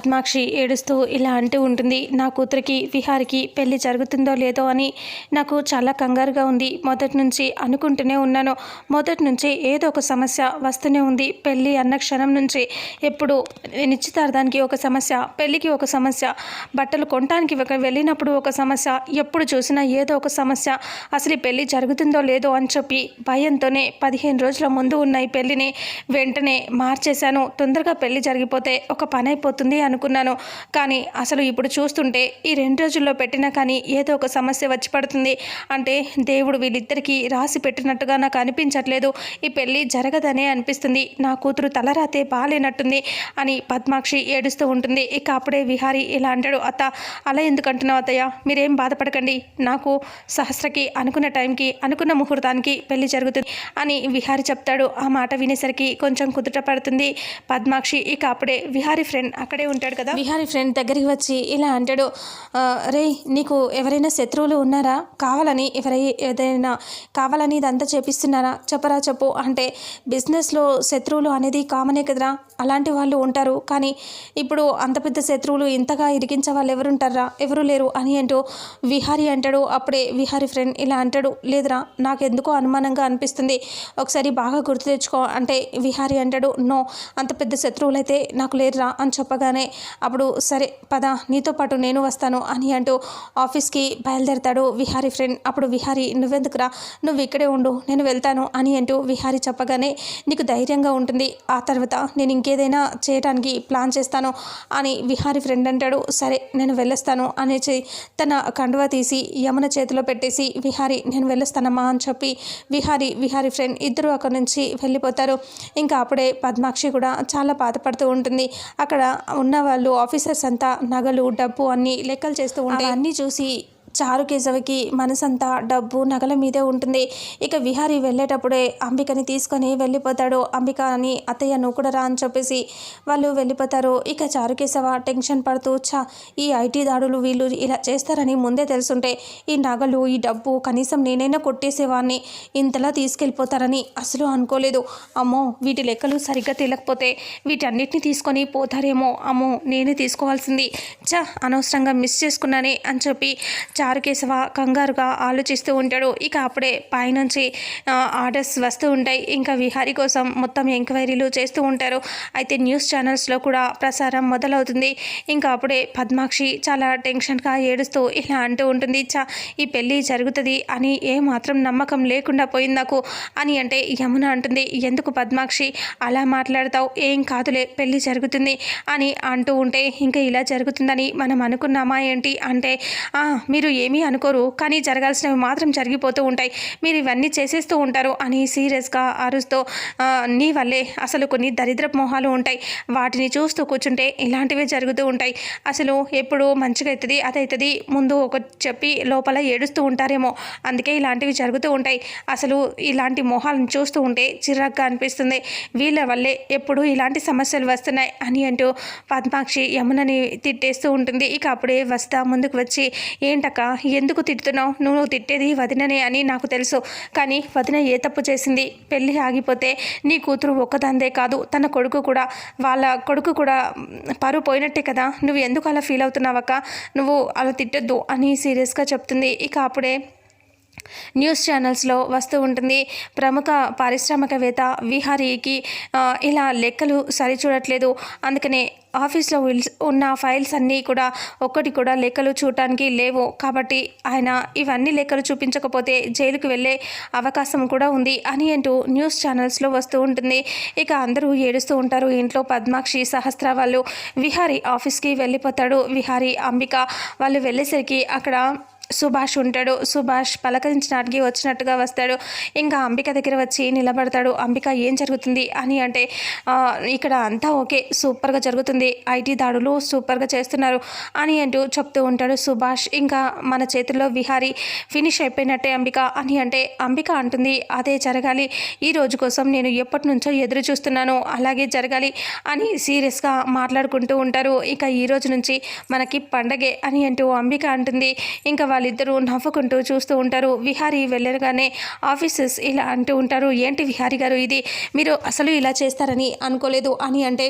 పద్మాక్షి ఏడుస్తూ ఇలా అంటూ ఉంటుంది నా కూతురికి విహారికి పెళ్ళి జరుగుతుందో లేదో అని నాకు చాలా కంగారుగా ఉంది. మొదటి నుంచి అనుకుంటూనే ఉన్నాను. మొదటి నుంచి ఏదో ఒక సమస్య వస్తూనే ఉంది. పెళ్ళి అన్న క్షణం నుంచి ఎప్పుడు నిశ్చితార్థానికి ఒక సమస్య పెళ్ళికి ఒక సమస్య బట్టలు కొనడానికి వెళ్ళినప్పుడు ఒక సమస్య ఎప్పుడు చూసినా ఏదో ఒక సమస్య అసలు పెళ్ళి జరుగుతుందో లేదో అని చెప్పి భయంతోనే పదిహేను రోజుల ముందు ఉన్న ఈ పెళ్ళిని వెంటనే మార్చేశాను. తొందరగా పెళ్ళి జరిగిపోతే ఒక పని అయిపోతుంది అనుకున్నాను. కానీ అసలు ఇప్పుడు చూస్తుంటే ఈ రెండు రోజుల్లో పెట్టినా కానీ ఏదో ఒక సమస్య వచ్చి పడుతుంది. అంటే దేవుడు వీళ్ళిద్దరికీ రాసి పెట్టినట్టుగా నాకు అనిపించట్లేదు. ఈ పెళ్ళి జరగదనే అనిపిస్తుంది. నా కూతురు తలరాతే బాగాలేనట్టుంది అని పద్మాక్షి ఏడుస్తూ ఉంటుంది. ఇక అప్పుడే విహారి ఇలా అంటాడు అత్త అలా ఎందుకు అంటున్నావు అత్తయ్య? మీరేం బాధపడకండి. నాకు సహస్రకి అనుకున్న టైంకి అనుకున్న ముహూర్తానికి పెళ్ళి జరుగుతుంది అని విహారి చెప్తాడు. ఆ మాట వినేసరికి కొంచెం కుదుట పడుతుంది పద్మాక్షి. ఇక అప్పుడే విహారి ఫ్రెండ్ అక్కడే ఉంటాడు కదా? బిహారీ ఫ్రెండ్ దగ్గరికి వచ్చి ఇలా అంటాడు రే నీకు ఎవరైనా శత్రువులు ఉన్నారా? కావాలని ఎవరై ఏదైనా కావాలని ఇదంతా చేపిస్తున్నారా? చెప్పరా చెప్పు. అంటే బిజినెస్లో శత్రువులు అనేది కామనే కదరా? అలాంటి వాళ్ళు ఉంటారు. కానీ ఇప్పుడు అంత పెద్ద శత్రువులు ఇంతగా ఇరికించే వాళ్ళు ఎవరుంటారా ఎవరు లేరు అని అంటూ విహారి అంటాడు. అప్పుడే విహారి ఫ్రెండ్ ఇలా అంటాడు. లేదురా నాకు ఎందుకో అనుమానంగా అనిపిస్తుంది. ఒకసారి బాగా గుర్తు తెచ్చుకో అంటే విహారి అంటాడు. నో అంత పెద్ద శత్రువులైతే నాకు లేరురా అని చెప్పగానే అప్పుడు సరే పద నీతో పాటు నేను వస్తాను అని అంటూ ఆఫీస్కి బయలుదేరతాడు విహారీ ఫ్రెండ్ అప్పుడు విహారి నువ్వెందుకురా? నువ్వు ఇక్కడే ఉండు నేను వెళ్తాను అని అంటూ విహారి చెప్పగానే నీకు ధైర్యంగా ఉంటుంది. ఆ తర్వాత నేను ఇంకేదైనా చేయడానికి ప్లాన్ చేస్తాను అని విహారి ఫ్రెండ్ అంటాడు. సరే నేను వెళ్ళొస్తాను అనేసి తన కండువా తీసి యమున చేతిలో పెట్టేసి విహారి నేను వెళ్ళొస్తానమ్మా అని చెప్పి విహారి విహారీ ఫ్రెండ్ ఇద్దరు అక్కడి నుంచి వెళ్ళిపోతారు. ఇంకా అప్పుడే పద్మాక్షి కూడా చాలా బాధపడుతూ ఉంటుంది. అక్కడ ఉన్న వాళ్ళు ఆఫీసర్స్ అంతా నగలు డబ్బు అన్నీ లెక్కలు చేస్తూ ఉంటాయి అన్నీ చూసి చారు కేశవకి మనసంతా డబ్బు నగల మీదే ఉంటుంది. ఇక విహారి వెళ్ళేటప్పుడే అంబికని తీసుకొని వెళ్ళిపోతాడు. అంబిక అని అత్తయ్య నువ్వు కూడా రా అని చెప్పేసి వాళ్ళు వెళ్ళిపోతారు. ఇక చారు కేశవ టెన్షన్ పడుతూ చా ఈ ఐటీ దాడులు వీళ్ళు ఇలా చేస్తారని ముందే తెలుసుంటే ఈ నగలు ఈ డబ్బు కనీసం నేనైనా కొట్టేసేవాడిని ఇంతలా తీసుకెళ్ళిపోతారని అసలు అనుకోలేదు. అమ్మో వీటి లెక్కలు సరిగ్గా తెలియకపోతే వీటన్నిటిని తీసుకొని పోతారేమో. అమ్మో నేనే తీసుకోవాల్సింది. చా అనవసరంగా మిస్ చేసుకున్నానే అని చెప్పి చారుకేశవ కంగారుగా ఆలోచిస్తూ ఉంటాడు. ఇక అప్పుడే పైనుంచి ఆర్డర్స్ వస్తూ ఉంటాయి. ఇంకా విహారీ కోసం మొత్తం ఎంక్వైరీలు చేస్తూ ఉంటారు. అయితే న్యూస్ ఛానల్స్లో కూడా ప్రసారం మొదలవుతుంది. ఇంకా అప్పుడే పద్మాక్షి చాలా టెన్షన్గా ఏడుస్తూ ఇలా అంటూ ఉంటుంది. చా ఈ పెళ్ళి జరుగుతుంది అని ఏ మాత్రం నమ్మకం లేకుండా పోయింది నాకు అని అంటే యమున అంటుంది. ఎందుకు పద్మాక్షి అలా మాట్లాడతావు? ఏం కాదులే పెళ్ళి జరుగుతుంది అని అంటూ ఉంటే ఇంకా ఇలా జరుగుతుందని మనం అనుకున్నామా ఏంటి? అంటే మీరు ఏమీ అనుకోరు. కానీ జరగాల్సినవి మాత్రం జరిగిపోతూ ఉంటాయి. మీరు ఇవన్నీ చేసేస్తూ ఉంటారు అని సీరియస్గా అరుస్తూ నీ వల్లే అసలు కొన్ని దరిద్ర మొహాలు ఉంటాయి. వాటిని చూస్తూ కూర్చుంటే ఇలాంటివే జరుగుతూ ఉంటాయి. అసలు ఎప్పుడు మంచిగా అవుతుంది అదవుతుంది ముందు ఒక చెప్పి లోపల ఏడుస్తూ ఉంటారేమో. అందుకే ఇలాంటివి జరుగుతూ ఉంటాయి. అసలు ఇలాంటి మొహాలను చూస్తూ ఉంటే చిరాగ్గా అనిపిస్తుంది. వీళ్ళ వల్లే ఎప్పుడు ఇలాంటి సమస్యలు వస్తున్నాయి అని అంటూ పద్మాక్షి యమునని తిట్టేస్తూ ఉంటుంది. ఇక అప్పుడే వస్తా ముందుకు వచ్చి ఏంటక్క ఎందుకు తిడుతున్నావు? నువ్వు తిట్టేది వదిననే అని నాకు తెలుసు. కానీ వదిన ఏ తప్పు చేసింది? పెళ్ళి ఆగిపోతే నీ కూతురు ఒక్కదాందే కాదు తన కొడుకు కూడా. వాళ్ళ కొడుకు కూడా పరువు పోయినట్టే కదా. నువ్వు ఎందుకు అలా ఫీల్ అవుతున్నావక్క నువ్వు అలా తిట్టొద్దు అని సీరియస్గా చెప్తుంది. ఇక అప్పుడే న్యూస్ ఛానల్స్లో వస్తూ ఉంటుంది. ప్రముఖ పారిశ్రామికవేత్త విహారీకి ఇలా లెక్కలు సరిచూడట్లేదు. అందుకనే ఆఫీస్లో ఉన్న ఫైల్స్ అన్నీ కూడా ఒక్కటి కూడా లెక్కలు చూడటానికి లేవు. కాబట్టి ఆయన ఇవన్నీ లెక్కలు చూపించకపోతే జైలుకు వెళ్ళే అవకాశం కూడా ఉంది అని అంటూ న్యూస్ ఛానల్స్లో వస్తూ ఉంటుంది. ఇక అందరూ ఏడుస్తూ ఉంటారు. ఇంట్లో పద్మాక్షి సహస్ర వాళ్ళు విహారీ ఆఫీస్కి వెళ్ళిపోతాడు. విహారీ అంబిక వాళ్ళు వెళ్ళేసరికి అక్కడ సుభాష్ ఉంటాడు. సుభాష్ పలకరించడానికి వచ్చినట్టుగా వస్తాడు. ఇంకా అంబిక దగ్గర వచ్చి నిలబడతాడు. అంబిక ఏం జరుగుతుంది? అని అంటే ఇక్కడ అంతా ఓకే. సూపర్గా జరుగుతుంది. ఐటీ దాడులు సూపర్గా చేస్తున్నారు. అని అంటూ చెప్తూ ఉంటాడు సుభాష్. ఇంకా మన చేతుల్లో విహారీ ఫినిష్ అయిపోయినట్టే అంబిక అని అంటే అంబిక అంటుంది అదే జరగాలి. ఈ రోజు కోసం నేను ఎప్పటి నుంచో ఎదురు చూస్తున్నాను. అలాగే జరగాలి అని సీరియస్గా మాట్లాడుకుంటూ ఉంటారు. ఇక ఈ రోజు నుంచి మనకి పండగే అని అంటూ అంబిక అంటుంది. ఇంకా వాళ్ళిద్దరూ నవ్వుకుంటూ చూస్తూ ఉంటారు. విహారీ వెళ్ళగానే ఆఫీసర్స్ ఇలా అంటూ ఉంటారు. ఏంటి విహారీ గారు ఇది? మీరు అసలు ఇలా చేస్తారని అనుకోలేదు అని అంటే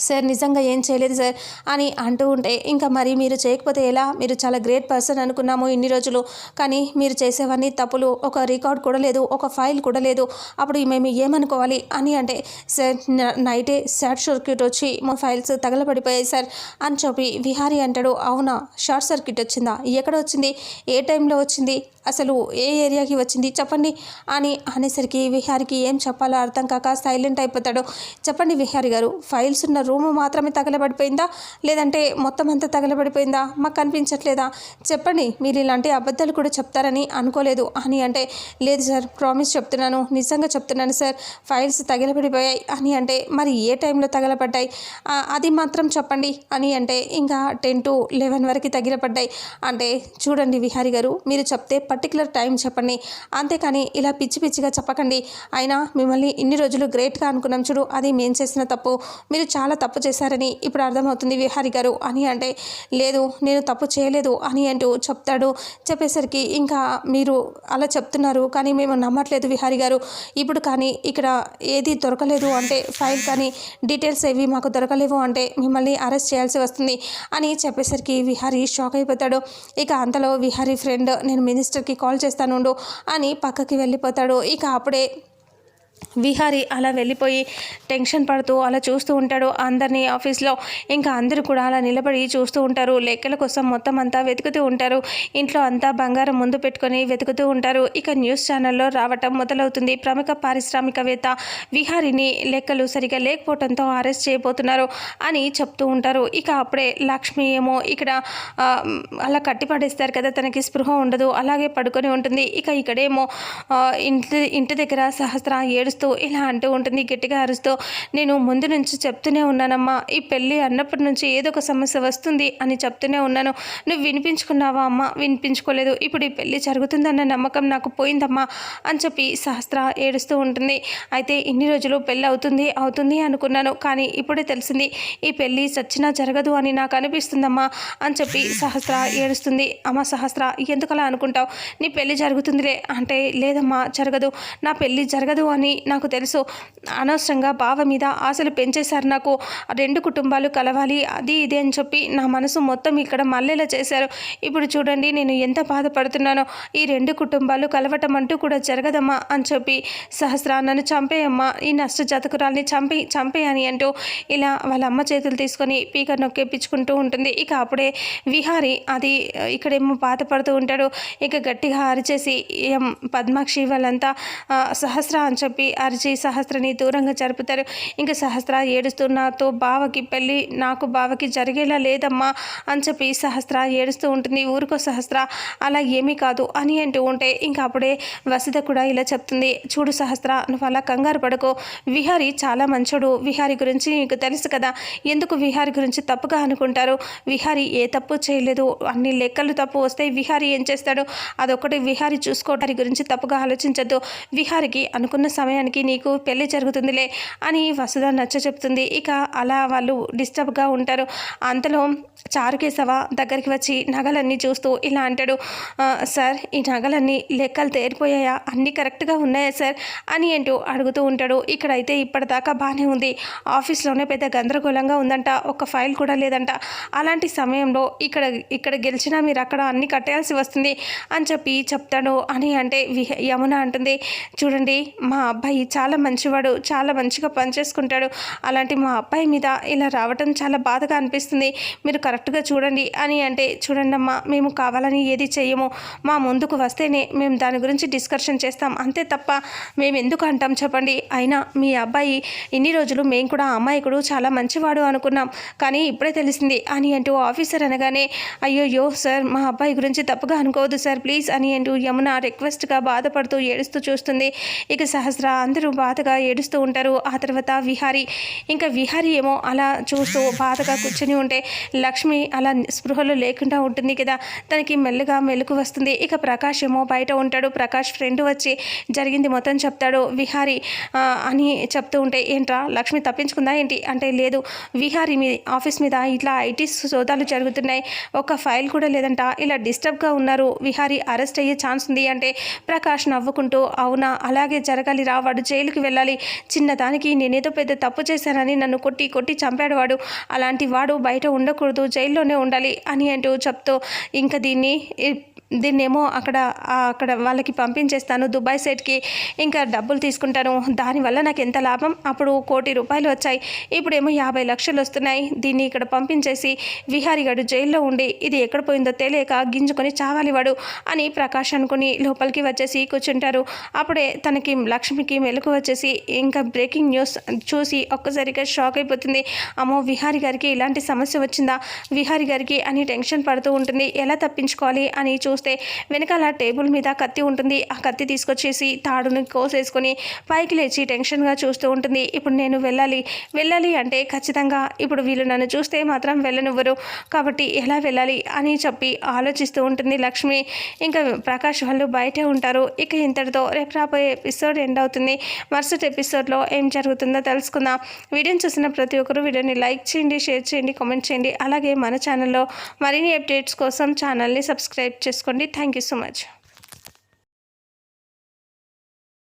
సార్ నిజంగా ఏం చేయలేదు సార్ అని అంటూ ఉంటే ఇంకా మరి మీరు చేయకపోతే ఎలా? మీరు చాలా గ్రేట్ పర్సన్ అనుకున్నాము ఇన్ని రోజులు. కానీ మీరు చేసేవన్నీ తప్పులు. ఒక రికార్డ్ కూడా లేదు. ఒక ఫైల్ కూడా లేదు. అప్పుడు మేము ఏమనుకోవాలి? అని అంటే సార్ నైటే షార్ట్ సర్క్యూట్ వచ్చి మా ఫైల్స్ తగలబడిపోయాయి సార్ అని చెప్పి విహారీ అంటాడు. అవునా? షార్ట్ సర్క్యూట్ వచ్చిందా? ఎక్కడ వచ్చింది? ఏ టైంలో వచ్చింది? అసలు ఏ ఏరియాకి వచ్చింది? చెప్పండి. అని అనేసరికి విహారికి ఏం చెప్పాలో అర్థం కాక సైలెంట్ అయిపోతాడు. చెప్పండి విహారి గారు ఫైల్స్ ఉన్న రూమ్ మాత్రమే తగలబడిపోయిందా? లేదంటే మొత్తం అంతా తగలబడిపోయిందా? మాకు కనిపించట్లేదా? చెప్పండి మీరు ఇలాంటి అబద్ధాలు కూడా చెప్తారని అనుకోలేదు. అని అంటే లేదు సార్ ప్రామిస్ చెప్తున్నాను నిజంగా చెప్తున్నాను సార్ ఫైల్స్ తగలబడిపోయాయి అని అంటే మరి ఏ టైంలో తగలబడ్డాయి? అది మాత్రం చెప్పండి. అని అంటే ఇంకా టెన్ టు లెవెన్ వరకు తగిలపడ్డాయి అంటే చూడండి విహారి గారు మీరు చెప్తే పర్టికులర్ టైం చెప్పండి. అంతేకాని ఇలా పిచ్చి పిచ్చిగా చెప్పకండి. అయినా మిమ్మల్ని ఇన్ని రోజులు గ్రేట్గా అనుకున్నాం చూడు అది మేము చేసిన తప్పు. మీరు చాలా తప్పు చేశారని ఇప్పుడు అర్థమవుతుంది విహారి గారు. అని అంటే లేదు నేను తప్పు చేయలేదు అని అంటూ చెప్తాడు. చెప్పేసరికి ఇంకా మీరు అలా చెప్తున్నారు కానీ మేము నమ్మట్లేదు విహారి గారు. ఇప్పుడు కానీ ఇక్కడ ఏది దొరకలేదు అంటే ఫైల్ కానీ డీటెయిల్స్ ఏవి మాకు దొరకలేవు అంటే మిమ్మల్ని అరెస్ట్ చేయాల్సి వస్తుంది అని చెప్పేసరికి విహారీ షాక్ అయిపోతాడు. ఇక అంతలో విహారీ ఫ్రెండ్ నేను మినిస్టర్ మినిస్టర్కి కాల్ చేస్తానుండు అని పక్కకి వెళ్ళిపోతాడు. ఇక అప్పుడే విహారీ అలా వెళ్ళిపోయి టెన్షన్ పడుతూ అలా చూస్తూ ఉంటాడు అందరినీ ఆఫీస్లో. ఇంకా అందరూ కూడా అలా నిలబడి చూస్తూ ఉంటారు. లెక్కల కోసం మొత్తం అంతా వెతుకుతూ ఉంటారు. ఇంట్లో అంతా బంగారం ముందు పెట్టుకొని వెతుకుతూ ఉంటారు. ఇక న్యూస్ ఛానల్లో రావటం మొదలవుతుంది. ప్రముఖ పారిశ్రామికవేత్త విహారీని లెక్కలు సరిగా లేకపోవడంతో అరెస్ట్ చేయబోతున్నారు అని చెప్తూ ఉంటారు. ఇక అప్పుడే లక్ష్మి ఏమో ఇక్కడ అలా కట్టిపడేస్తారు కదా తనకి స్పృహ ఉండదు. అలాగే పడుకొని ఉంటుంది. ఇక ఇక్కడేమో ఇంటి ఇంటి దగ్గర సహస్ర ఏడుస్తూ ఇలా అంటూ ఉంటుంది గట్టిగా అరుస్తూ నేను ముందు నుంచి చెప్తూనే ఉన్నానమ్మా. ఈ పెళ్ళి అన్నప్పటి నుంచి ఏదో ఒక సమస్య వస్తుంది అని చెప్తూనే ఉన్నాను. నువ్వు వినిపించుకున్నావా అమ్మా? వినిపించుకోలేదు. ఇప్పుడు ఈ పెళ్ళి జరుగుతుందన్న నమ్మకం నాకు పోయిందమ్మా అని చెప్పి సహస్ర ఏడుస్తూ ఉంటుంది. అయితే ఇన్ని రోజులు పెళ్ళి అవుతుంది అవుతుంది అనుకున్నాను. కానీ ఇప్పుడే తెలిసింది ఈ పెళ్ళి చచ్చినా జరగదు అని నాకు అనిపిస్తుందమ్మా అని చెప్పి సహస్ర ఏడుస్తుంది. అమ్మ సహస్ర ఎందుకలా అనుకుంటావు? నీ పెళ్ళి జరుగుతుందిలే. అంటే లేదమ్మా జరగదు. నా పెళ్ళి జరగదు అని నాకు తెలుసు. అనవసరంగా బావ మీద ఆశలు పెంచేశారు నాకు. రెండు కుటుంబాలు కలవాలి అది ఇది అని చెప్పి నా మనసు మొత్తం ఇక్కడ మల్లెలా చేశారు. ఇప్పుడు చూడండి నేను ఎంత బాధపడుతున్నానో. ఈ రెండు కుటుంబాలు కలవటం అంటూ కూడా జరగదమ్మా అని చెప్పి సహస్ర నన్ను చంపేయమ్మా ఈ నష్ట జతకురాల్ని చంపి చంపేయని అంటూ ఇలా వాళ్ళ అమ్మ చేతులు తీసుకొని పీక నొక్కేపించుకుంటూ ఉంటుంది. ఇక అప్పుడే విహారి అది ఇక్కడేమో బాధపడుతూ ఉంటాడు. ఇక గట్టిగా అరిచేసి ఏం పద్మాక్షి వాళ్ళంతా సహస్ర అని చెప్పి అరిచి సహస్రని దూరంగా జరుపుతారు. ఇంకా సహస్ర ఏడుస్తూ నాతో బావకి పెళ్ళి నాకు బావకి జరిగేలా లేదమ్మా అని చెప్పి సహస్ర ఏడుస్తూ ఉంటుంది. ఊరికో సహస్ర అలా ఏమీ కాదు అని అంటూ ఉంటే ఇంకా అప్పుడే వసుధ కూడా ఇలా చెప్తుంది. చూడు సహస్ర నువ్వు అలా కంగారు పడుకో. విహారి చాలా మంచోడు. విహారి గురించి నీకు తెలుసు కదా. ఎందుకు విహారి గురించి తప్పుగా అనుకుంటారు? విహారి ఏ తప్పు చేయలేదు. అన్ని లెక్కలు తప్పు వస్తే విహారి ఏం చేస్తాడు? అదొకటి విహారి చూసుకోవడానికి గురించి తప్పుగా ఆలోచించద్దు. విహారికి అనుకున్న సమయం సమయానికి నీకు పెళ్ళి జరుగుతుందిలే అని వసుధ నచ్చ చెప్తుంది. ఇక అలా వాళ్ళు డిస్టర్బ్గా ఉంటారు. అంతలో చారుకేశవ దగ్గరికి వచ్చి నగలన్నీ చూస్తూ ఇలా అంటాడు సార్ ఈ నగలన్నీ లెక్కలు తేరిపోయాయా? అన్నీ కరెక్ట్గా ఉన్నాయా సార్? అని అంటూ అడుగుతూ ఉంటాడు. ఇక్కడైతే ఇప్పటిదాకా బాగానే ఉంది. ఆఫీస్లోనే పెద్ద గందరగోళంగా ఉందంట. ఒక ఫైల్ కూడా లేదంట. అలాంటి సమయంలో ఇక్కడ ఇక్కడ గెలిచినా మీరు అక్కడ అన్ని కట్టేయాల్సి వస్తుంది అని చెప్పి చెప్తాడు అని అంటే యమున అంటుంది. చూడండి మా అబ్బాయి అబ్బాయి చాలా మంచివాడు చాలా మంచిగా పనిచేసుకుంటాడు అలాంటి మా అబ్బాయి మీద ఇలా రావటం చాలా బాధగా అనిపిస్తుంది. మీరు కరెక్ట్గా చూడండి అని అంటే చూడండి అమ్మా మేము కావాలని ఏది చెయ్యము. మా ముందుకు వస్తేనే మేము దాని గురించి డిస్కషన్ చేస్తాం. అంతే తప్ప మేము ఎందుకు అంటాం చెప్పండి. అయినా మీ అబ్బాయి ఇన్ని రోజులు మేము కూడా అమ్మాయికుడు చాలా మంచివాడు అనుకున్నాం. కానీ ఇప్పుడే తెలిసింది అని అంటూ ఆఫీసర్ అనగానే అయ్యోయో సార్ మా అబ్బాయి గురించి తప్పుగా అనుకోవద్దు సార్ ప్లీజ్ అని అంటూ యమున రిక్వెస్ట్గా బాధపడుతూ ఏడుస్తూ చూస్తుంది. ఇక సహస్ర అందరూ బాధగా ఏడుస్తూ ఉంటారు. ఆ తర్వాత విహారీ ఇంకా విహారీ ఏమో అలా చూస్తూ బాధగా కూర్చొని ఉంటే లక్ష్మి అలా స్పృహలో లేకుండా ఉంటుంది కదా. తనకి మెల్లగా మెలకు వస్తుంది. ఇక ప్రకాష్ ఏమో బయట ఉంటాడు. ప్రకాష్ ఫ్రెండ్ వచ్చి జరిగింది మొత్తం చెప్తాడు. విహారీ అని చెప్తూ ఉంటే ఏంట్రా లక్ష్మి తప్పించుకుందా ఏంటి? అంటే లేదు. విహారీ మీ ఆఫీస్ మీద ఇట్లా ఐటీ సోదాలు జరుగుతున్నాయి. ఒక ఫైల్ కూడా లేదంట. ఇలా డిస్టర్బ్గా ఉన్నారు. విహారీ అరెస్ట్ అయ్యే ఛాన్స్ ఉంది అంటే ప్రకాష్ నవ్వుకుంటూ అవునా అలాగే జరగాలి రా వాడు జైలుకి వెళ్ళాలి. చిన్నదానికి నేనేదో పెద్ద తప్పు చేశానని నన్ను కొట్టి కొట్టి చంపాడు వాడు. అలాంటి వాడు బయట ఉండకూడదు జైల్లోనే ఉండాలి అని అంటూ చెప్తూ ఇంకా దీన్ని దీన్నేమో అక్కడ అక్కడ వాళ్ళకి పంపించేస్తాను దుబాయ్ సైడ్కి ఇంకా డబ్బులు తీసుకుంటాను. దానివల్ల నాకు ఎంత లాభం? అప్పుడు కోటి రూపాయలు వచ్చాయి. ఇప్పుడేమో యాభై లక్షలు వస్తున్నాయి. దీన్ని ఇక్కడ పంపించేసి విహారీగాడు జైల్లో ఉండి ఇది ఎక్కడ పోయిందో తెలియక గింజుకొని చావాలి వాడు అని ప్రకాష్ అనుకుని లోపలికి వచ్చేసి కూర్చుంటారు. అప్పుడే తనకి లక్ష్మికి మెలకు వచ్చేసి ఇంకా బ్రేకింగ్ న్యూస్ చూసి ఒక్కసారిగా షాక్ అయిపోతుంది. అమ్మో విహారీ గారికి ఇలాంటి సమస్య వచ్చిందా? విహారీ గారికి అని టెన్షన్ పడుతూ ఉంటుంది. ఎలా తప్పించుకోవాలి అని చూస్తే వెనకాల టేబుల్ మీద కత్తి ఉంటుంది. ఆ కత్తి తీసుకొచ్చేసి తాడుని కోసేసుకొని పైకి లేచి టెన్షన్గా చూస్తూ ఉంటుంది. ఇప్పుడు నేను వెళ్ళాలి. వెళ్ళాలి అంటే ఖచ్చితంగా ఇప్పుడు వీళ్ళు నన్ను చూస్తే మాత్రం వెళ్ళనివ్వరు. కాబట్టి ఎలా వెళ్ళాలి అని చెప్పి ఆలోచిస్తూ ఉంటుంది లక్ష్మి. ఇంకా ప్రకాష్ వాళ్ళు బయటే ఉంటారు. ఇక ఇంతటితో రేపు రాబోయే ఎపిసోడ్ ఎండ్ అవుతుంది. మరుసటి ఎపిసోడ్లో ఏం జరుగుతుందో తెలుసుకుందాం. వీడియోని చూసిన ప్రతి ఒక్కరు వీడియోని లైక్ చేయండి షేర్ చేయండి కామెంట్ చేయండి. అలాగే మన ఛానల్లో మరిన్ని అప్డేట్స్ కోసం ఛానల్ని సబ్స్క్రైబ్ చేసుకోండి థ్యాంక్ యూ సో మచ్